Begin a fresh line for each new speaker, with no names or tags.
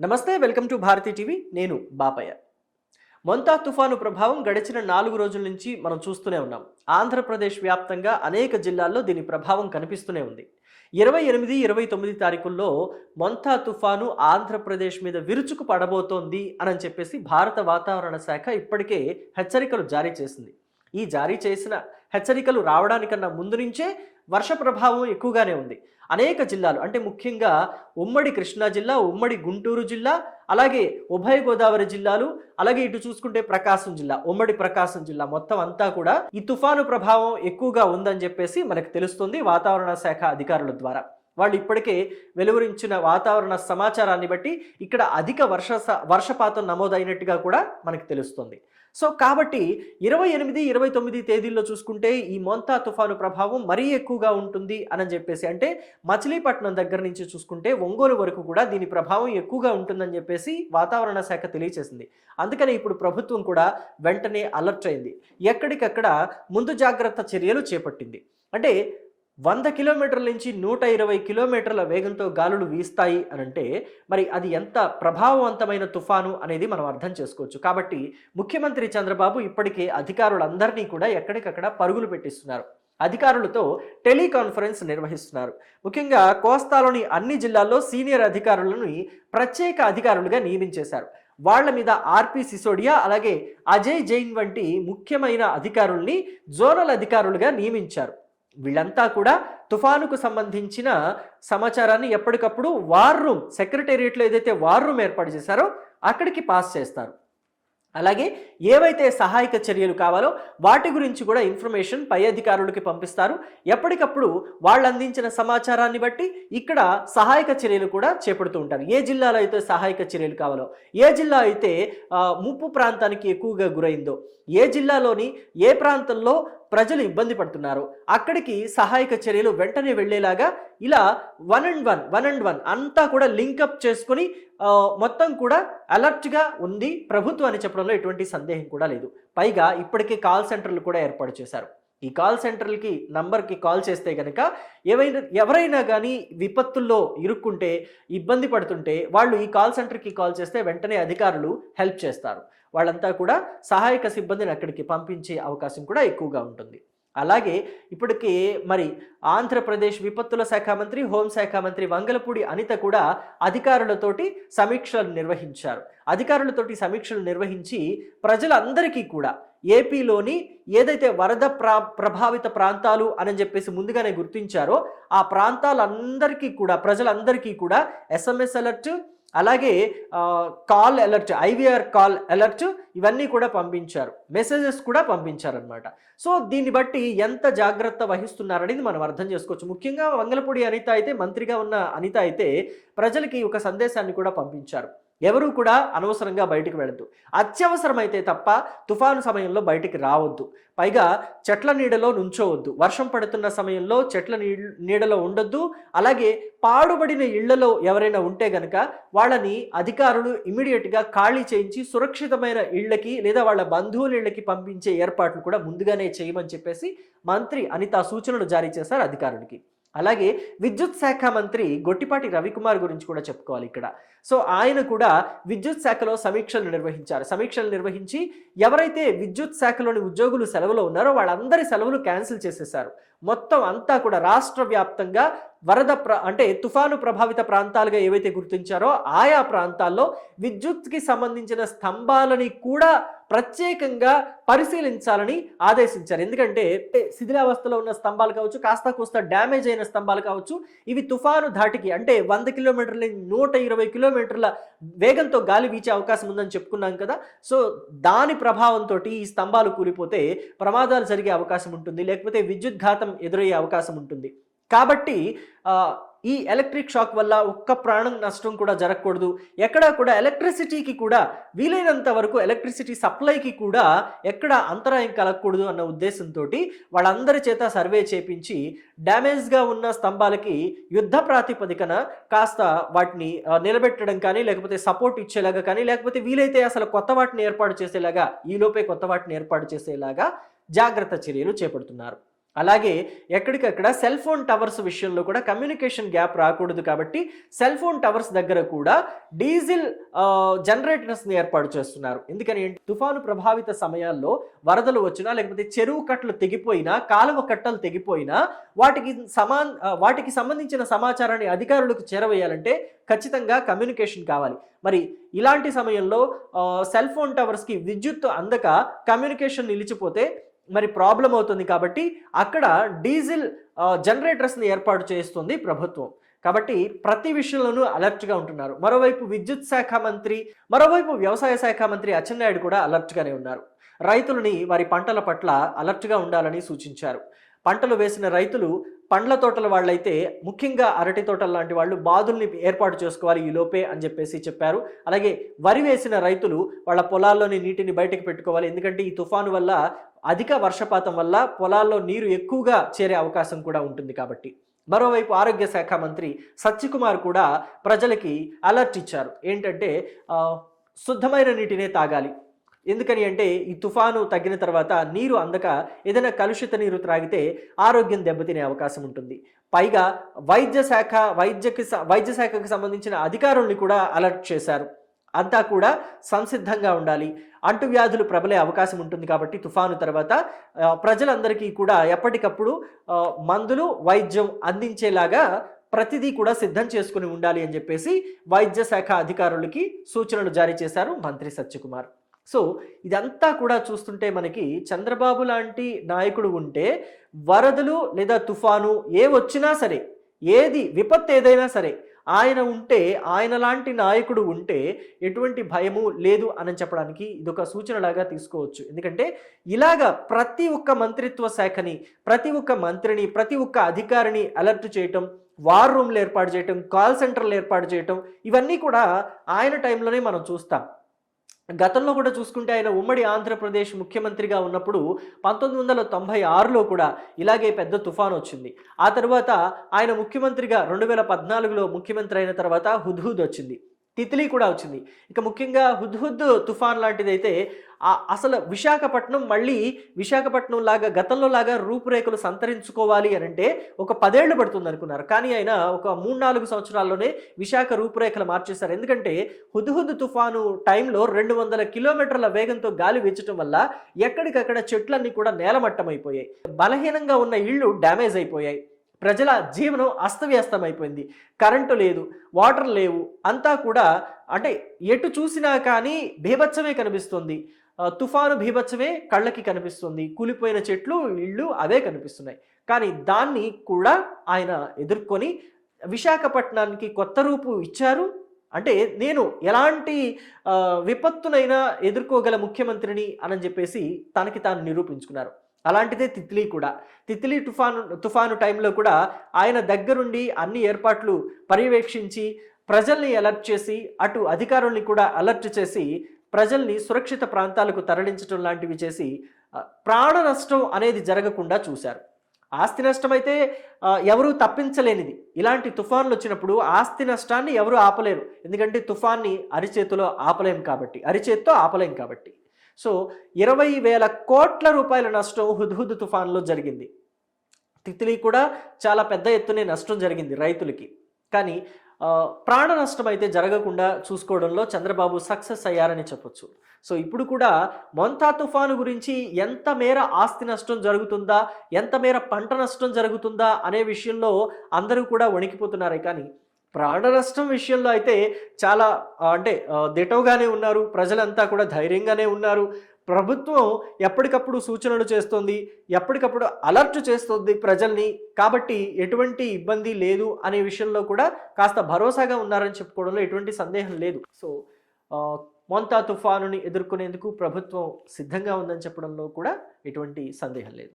నమస్తే welcome to Bharati TV. నేను బాపయ్య. మొంతా తుఫాను ప్రభావం గడిచిన నాలుగు రోజుల నుంచి మనం చూస్తూనే ఉన్నాం. ఆంధ్రప్రదేశ్ వ్యాప్తంగా అనేక జిల్లాల్లో దీని ప్రభావం కనిపిస్తూనే ఉంది. ఇరవై ఎనిమిది ఇరవై తొమ్మిది తారీఖుల్లో మొంతా తుఫాను ఆంధ్రప్రదేశ్ మీద విరుచుకు పడబోతోంది అని చెప్పేసి భారత వాతావరణ శాఖ ఇప్పటికే హెచ్చరికలు జారీ చేసింది. ఈ జారీ చేసిన హెచ్చరికలు రావడానికన్నా ముందు నుంచే వర్ష ప్రభావం ఎక్కువగానే ఉంది. అనేక జిల్లాలు అంటే ముఖ్యంగా ఉమ్మడి కృష్ణా జిల్లా ఉమ్మడి గుంటూరు జిల్లా అలాగే ఉభయ గోదావరి జిల్లాలు అలాగే ఇటు చూసుకుంటే ప్రకాశం జిల్లా ఉమ్మడి ప్రకాశం జిల్లా మొత్తం అంతా కూడా ఈ తుఫాను ప్రభావం ఎక్కువగా ఉందని చెప్పేసి మనకు తెలుస్తుంది వాతావరణ శాఖ అధికారుల ద్వారా. వాళ్ళు ఇప్పటికే వెలువరించిన వాతావరణ సమాచారాన్ని బట్టి ఇక్కడ అధిక వర్ష వర్షపాతం నమోదైనట్టుగా కూడా మనకు తెలుస్తుంది. సో కాబట్టి ఇరవై ఎనిమిది ఇరవై తొమ్మిది తేదీల్లో చూసుకుంటే ఈ మొంతా తుఫాను ప్రభావం మరీ ఎక్కువగా ఉంటుంది అని చెప్పేసి అంటే మచిలీపట్నం దగ్గర నుంచి చూసుకుంటే ఒంగోలు వరకు కూడా దీని ప్రభావం ఎక్కువగా ఉంటుందని చెప్పేసి వాతావరణ శాఖ తెలియచేసింది. అందుకని ఇప్పుడు ప్రభుత్వం కూడా వెంటనే అలర్ట్ అయింది. ఎక్కడికక్కడ ముందు జాగ్రత్త చర్యలు చేపట్టింది. అంటే వంద కిలోమీటర్ల నుంచి నూట ఇరవై కిలోమీటర్ల వేగంతో గాలులు వీస్తాయి అని అంటే మరి అది ఎంత ప్రభావవంతమైన తుఫాను అనేది మనం అర్థం చేసుకోవచ్చు. కాబట్టి ముఖ్యమంత్రి చంద్రబాబు ఇప్పటికే అధికారులందరినీ కూడా ఎక్కడికక్కడ పరుగులు పెట్టిస్తున్నారు. అధికారులతో టెలికాన్ఫరెన్స్ నిర్వహిస్తున్నారు. ముఖ్యంగా కోస్తాలోని అన్ని జిల్లాల్లో సీనియర్ అధికారులను ప్రత్యేక అధికారులుగా నియమించేశారు. వాళ్ళ మీద ఆర్పి సిసోడియా అలాగే అజయ్ జైన్ వంటి ముఖ్యమైన అధికారుల్ని జోనల్ అధికారులుగా నియమించారు. వీళ్ళంతా కూడా తుఫానుకు సంబంధించిన సమాచారాన్ని ఎప్పటికప్పుడు వార్ రూమ్ సెక్రటేరియట్లో ఏదైతే వార్ రూమ్ ఏర్పాటు చేశారో అక్కడికి పాస్ చేస్తారు. అలాగే ఏవైతే సహాయక చర్యలు కావాలో వాటి గురించి కూడా ఇన్ఫర్మేషన్ పై అధికారులకి పంపిస్తారు. ఎప్పటికప్పుడు వాళ్ళు అందించిన సమాచారాన్ని బట్టి ఇక్కడ సహాయక చర్యలు కూడా చేపడుతూ ఉంటారు. ఏ జిల్లాలో అయితే సహాయక చర్యలు కావాలో ఏ జిల్లా అయితే ముప్పు ప్రాంతానికి ఎక్కువగా గురైందో ఏ జిల్లాలోని ఏ ప్రాంతంలో ప్రజలు ఇబ్బంది పడుతున్నారు. అక్కడికి సహాయక చర్యలు వెంటనే వెళ్ళేలాగా ఇలా one and one one and one అంతా కూడా లింకప్ చేసుకొని మొత్తం కూడా అలర్ట్గా ఉంది ప్రభుత్వం అని చెప్పడంలో ఎటువంటి సందేహం కూడా లేదు. పైగా ఇప్పటికే కాల్ సెంటర్లు కూడా ఏర్పాటు చేశారు. ఈ కాల్ సెంటర్లకి నంబర్కి కాల్ చేస్తే కనుక ఏవైనా ఎవరైనా కానీ విపత్తుల్లో ఇరుక్కుంటే ఇబ్బంది పడుతుంటే వాళ్ళు ఈ కాల్ సెంటర్కి కాల్ చేస్తే వెంటనే అధికారులు హెల్ప్ చేస్తారు. వాళ్ళంతా కూడా సహాయక సిబ్బందిని అక్కడికి పంపించే అవకాశం కూడా ఎక్కువగా ఉంటుంది. అలాగే ఇప్పటికే మరి ఆంధ్రప్రదేశ్ విపత్తుల శాఖ మంత్రి హోంశాఖ మంత్రి వంగలపూడి అనిత కూడా అధికారులతోటి సమీక్షలు నిర్వహించారు. అధికారులతోటి సమీక్షలు నిర్వహించి ప్రజలందరికీ కూడా ఏపీలోని ఏదైతే వరద ప్రా ప్రభావిత ప్రాంతాలు అని చెప్పేసి ముందుగానే గుర్తించారో ఆ ప్రాంతాలందరికీ కూడా ప్రజలందరికీ కూడా ఎస్ఎంఎస్ అలర్ట్ అలాగే call alert IVR call alert ఇవన్నీ కూడా పంపించారు. మెసేజెస్ కూడా పంపించారనమాట సో దీన్ని బట్టి ఎంత జాగ్రత్త వహిస్తున్నారనేది మనం అర్థం చేసుకోవచ్చు. ముఖ్యంగా వంగలపూడి అనిత అయితే మంత్రిగా ఉన్న అనిత అయితే ప్రజలకి ఒక సందేశాన్ని కూడా పంపించారు. ఎవరూ కూడా అనవసరంగా బయటికి వెళ్ళద్దు. అత్యవసరమైతే తప్ప తుఫాను సమయంలో బయటికి రావద్దు. పైగా చెట్ల నీడలో నుంచోవద్దు. వర్షం పడుతున్న సమయంలో చెట్ల నీ- నీడలో ఉండొద్దు. అలాగే పాడుబడిన ఇళ్ళలో ఎవరైనా ఉంటే గనక వాళ్ళని అధికారులు ఇమీడియట్గా ఖాళీ చేయించి సురక్షితమైన ఇళ్ళకి లేదా వాళ్ళ బంధువుల ఇళ్ళకి పంపించే ఏర్పాట్లు కూడా ముందుగానే చేయమని చెప్పేసి మంత్రి అనిత సూచనలు జారీ చేశారు అధికారులకి. అలాగే విద్యుత్ శాఖ మంత్రి గొట్టిపాటి రవికుమార్ గురించి కూడా చెప్పుకోవాలి ఇక్కడ. సో ఆయన కూడా విద్యుత్ శాఖలో సమీక్షలు నిర్వహించారు. సమీక్షలు నిర్వహించి ఎవరైతే విద్యుత్ శాఖలోని ఉద్యోగులు సెలవులో ఉన్నారో వాళ్ళందరి సెలవులు క్యాన్సిల్ చేసేశారు మొత్తం అంతా కూడా రాష్ట్ర వ్యాప్తంగా వరద ప్ర అంటే తుఫాను ప్రభావిత ప్రాంతాలుగా ఏవైతే గుర్తించారో ఆయా ప్రాంతాల్లో విద్యుత్కి సంబంధించిన స్తంభాలని కూడా ప్రత్యేకంగా పరిశీలించాలని ఆదేశించారు. ఎందుకంటే శిథిలావస్థలో ఉన్న స్తంభాలు కావచ్చు కాస్త కూస్త డ్యామేజ్ అయిన స్తంభాలు కావచ్చు ఇవి తుఫాను ధాటికి అంటే వంద కిలోమీటర్ల నూట ఇరవై కిలోమీటర్ల వేగంతో గాలి వీచే అవకాశం ఉందని చెప్పుకున్నాం కదా. సో దాని ప్రభావంతో ఈ స్తంభాలు కూలిపోతే ప్రమాదాలు జరిగే అవకాశం ఉంటుంది. లేకపోతే విద్యుత్ ఘాతం ఎదురయ్యే అవకాశం ఉంటుంది. కాబట్టి ఈ ఎలక్ట్రిక్ షాక్ వల్ల ఒక్క ప్రాణం నష్టం కూడా జరగకూడదు. ఎక్కడా కూడా ఎలక్ట్రిసిటీకి కూడా వీలైనంత వరకు ఎలక్ట్రిసిటీ సప్లైకి కూడా ఎక్కడ అంతరాయం కలగకూడదు అన్న ఉద్దేశంతో వాళ్ళందరి చేత సర్వే చేపించి డ్యామేజ్గా ఉన్న స్తంభాలకి యుద్ధ ప్రాతిపదికన కాస్త వాటిని నిలబెట్టడం కానీ లేకపోతే సపోర్ట్ ఇచ్చేలాగా కానీ లేకపోతే వీలైతే అసలు కొత్త వాటిని ఏర్పాటు చేసేలాగా ఈలోపే కొత్త వాటిని ఏర్పాటు చేసేలాగా జాగ్రత్త చర్యలు చేపడుతున్నారు. అలాగే ఎక్కడికక్కడ సెల్ ఫోన్ టవర్స్ విషయంలో కూడా కమ్యూనికేషన్ గ్యాప్ రాకూడదు కాబట్టి సెల్ ఫోన్ టవర్స్ దగ్గర కూడా డీజిల్ జనరేటర్స్ని ఏర్పాటు చేస్తున్నారు. ఎందుకని తుఫాను ప్రభావిత సమయాల్లో వరదలు వచ్చినా లేకపోతే చెరువు కట్టలు తెగిపోయినా కాలువ కట్టలు తెగిపోయినా వాటికి సమాన్ వాటికి సంబంధించిన సమాచారాన్ని అధికారులకు చేరవేయాలంటే ఖచ్చితంగా కమ్యూనికేషన్ కావాలి. మరి ఇలాంటి సమయంలో సెల్ ఫోన్ టవర్స్కి విద్యుత్ అందక కమ్యూనికేషన్ నిలిచిపోతే మరి ప్రాబ్లం అవుతుంది కాబట్టి అక్కడ డీజిల్ జనరేటర్స్ని ఏర్పాటు చేస్తుంది ప్రభుత్వం. కాబట్టి ప్రతి విషయంలోనూ అలర్ట్గా ఉంటున్నారు. మరోవైపు విద్యుత్ శాఖ మంత్రి మరోవైపు వ్యవసాయ శాఖ మంత్రి అచ్చెన్నాయుడు కూడా అలర్ట్గానే ఉన్నారు. రైతులని వారి పంటల పట్ల అలర్ట్గా ఉండాలని సూచించారు. పంటలు వేసిన రైతులు పండ్ల తోటల వాళ్ళైతే ముఖ్యంగా అరటి తోటల లాంటి వాళ్ళు బాదుల్ని ఏర్పాటు చేసుకోవాలి ఈ లోపే అని చెప్పేసి చెప్పారు. అలాగే వరి వేసిన రైతులు వాళ్ళ పొలాల్లోని నీటిని బయటకు పెట్టుకోవాలి. ఎందుకంటే ఈ తుఫాను వల్ల అధిక వర్షపాతం వల్ల పొలాల్లో నీరు ఎక్కువగా చేరే అవకాశం కూడా ఉంటుంది కాబట్టి. మరోవైపు ఆరోగ్య శాఖ మంత్రి సత్యకుమార్ కూడా ప్రజలకి అలర్ట్ ఇచ్చారు. ఏంటంటే శుద్ధమైన నీటినే తాగాలి. ఎందుకని అంటే ఈ తుఫాను తగ్గిన తర్వాత నీరు అందక ఏదైనా కలుషిత నీరు త్రాగితే ఆరోగ్యం దెబ్బతినే అవకాశం ఉంటుంది. పైగా వైద్య శాఖ వైద్యకి వైద్య శాఖకు సంబంధించిన అధికారుల్ని కూడా అలర్ట్ చేశారు. అంతా కూడా సంసిద్ధంగా ఉండాలి. అంటువ్యాధులు ప్రబలే అవకాశం ఉంటుంది కాబట్టి తుఫాను తర్వాత ప్రజలందరికీ కూడా ఎప్పటికప్పుడు మందులు వైద్యం అందించేలాగా ప్రతిదీ కూడా సిద్ధం చేసుకుని ఉండాలి అని చెప్పేసి వైద్య శాఖ అధికారులకి సూచనలు జారీ చేశారు మంత్రి సత్యకుమార్. సో ఇదంతా కూడా చూస్తుంటే మనకి చంద్రబాబు లాంటి నాయకుడు ఉంటే వరదలు లేదా తుఫాను ఏ వచ్చినా సరే ఏది విపత్తు ఏదైనా సరే ఆయన ఉంటే ఆయన లాంటి నాయకుడు ఉంటే ఎటువంటి భయము లేదు అని చెప్పడానికి ఇదొక సూచనలాగా తీసుకోవచ్చు. ఎందుకంటే ఇలాగా ప్రతి ఒక్క మంత్రిత్వ శాఖని ప్రతి ఒక్క మంత్రిని ప్రతి ఒక్క అధికారిని అలర్ట్ చేయటం వార్ రూమ్లు ఏర్పాటు చేయటం కాల్ సెంటర్లు ఏర్పాటు చేయటం ఇవన్నీ కూడా ఆయన టైంలోనే మనం చూస్తాం. గతంలో కూడా చూసుకుంటే ఆయన ఉమ్మడి ఆంధ్రప్రదేశ్ ముఖ్యమంత్రిగా ఉన్నప్పుడు పంతొమ్మిది వందల తొంభై ఆరులో కూడా ఇలాగే పెద్ద తుఫాన్ వచ్చింది. ఆ తర్వాత ఆయన ముఖ్యమంత్రిగా రెండు వేల పద్నాలుగులో ముఖ్యమంత్రి అయిన తర్వాత హుద్హుద్ వచ్చింది. తిత్లీ కూడా వచ్చింది. ఇక ముఖ్యంగా హుద్హుద్ తుఫాన్ లాంటిదైతే అసలు విశాఖపట్నం మళ్ళీ విశాఖపట్నం లాగా గతంలో లాగా రూపురేఖలు సంతరించుకోవాలి అని అంటే ఒక పదేళ్ళు పడుతుంది అనుకున్నారు. కానీ ఆయన ఒక మూడు నాలుగు సంవత్సరాల్లోనే విశాఖ రూపురేఖలు మార్చేశారు. ఎందుకంటే హుద్హుద్ తుఫాను టైంలో రెండు వందల కిలోమీటర్ల వేగంతో గాలి వీచడం వల్ల ఎక్కడికక్కడ చెట్లన్నీ కూడా నేలమట్టమైపోయాయి. బలహీనంగా ఉన్న ఇళ్ళు డ్యామేజ్ అయిపోయాయి. ప్రజల జీవనం అస్తవ్యస్తమైపోయింది. కరెంటు లేదు వాటర్ లేవు అంతా కూడా అంటే ఎటు చూసినా కానీ బీభత్సమే కనిపిస్తుంది. తుఫాను భీభత్సమే కళ్ళకి కనిపిస్తుంది. కూలిపోయిన చెట్లు ఇళ్ళు అవే కనిపిస్తున్నాయి. కానీ దాన్ని కూడా ఆయన ఎదుర్కొని విశాఖపట్నానికి కొత్త రూపు ఇచ్చారు. అంటే నేను ఎలాంటి విపత్తునైనా ఎదుర్కోగల ముఖ్యమంత్రిని అని చెప్పేసి తనకి తాను నిరూపించుకున్నారు. అలాంటిదే తిత్లీ కూడా. తిత్లీ తుఫాను తుఫాను టైంలో కూడా ఆయన దగ్గరుండి అన్ని ఏర్పాట్లు పర్యవేక్షించి ప్రజల్ని అలర్ట్ చేసి అటు అధికారుల్ని కూడా అలర్ట్ చేసి ప్రజల్ని సురక్షిత ప్రాంతాలకు తరలించడం లాంటివి చేసి ప్రాణ నష్టం అనేది జరగకుండా చూశారు. ఆస్తి నష్టం అయితే ఎవరూ తప్పించలేనిది. ఇలాంటి తుఫాన్లు వచ్చినప్పుడు ఆస్తి నష్టాన్ని ఎవరూ ఆపలేరు. ఎందుకంటే తుఫాన్ని అరిచేతిలో ఆపలేం కాబట్టి అరిచేత్తో ఆపలేం కాబట్టి. సో ఇరవై వేల కోట్ల రూపాయల నష్టం హుద్హుద్ తుఫాన్లో జరిగింది. తిత్లీ కూడా చాలా పెద్ద ఎత్తునే నష్టం జరిగింది రైతులకి. కానీ ప్రాణ నష్టం అయితే జరగకుండా చూసుకోవడంలో చంద్రబాబు సక్సెస్ అయ్యారని చెప్పొచ్చు. సో ఇప్పుడు కూడా మొంతా తుఫాను గురించి ఎంత మేర ఆస్తి నష్టం జరుగుతుందా ఎంత మేర పంట నష్టం జరుగుతుందా అనే విషయంలో అందరూ కూడా వణికిపోతున్నారే. కానీ ప్రాణ నష్టం విషయంలో అయితే చాలా అంటే దిటవుగానే ఉన్నారు. ప్రజలంతా కూడా ధైర్యంగానే ఉన్నారు. ప్రభుత్వం ఎప్పటికప్పుడు సూచనలు చేస్తుంది. ఎప్పటికప్పుడు అలర్ట్ చేస్తుంది ప్రజల్ని. కాబట్టి ఎటువంటి ఇబ్బంది లేదు అనే విషయంలో కూడా కాస్త భరోసాగా ఉన్నారని చెప్పుకోవడంలో ఎటువంటి సందేహం లేదు. సో మొంతా తుఫానుని ఎదుర్కొనేందుకు ప్రభుత్వం సిద్ధంగా ఉందని చెప్పడంలో కూడా ఎటువంటి సందేహం లేదు.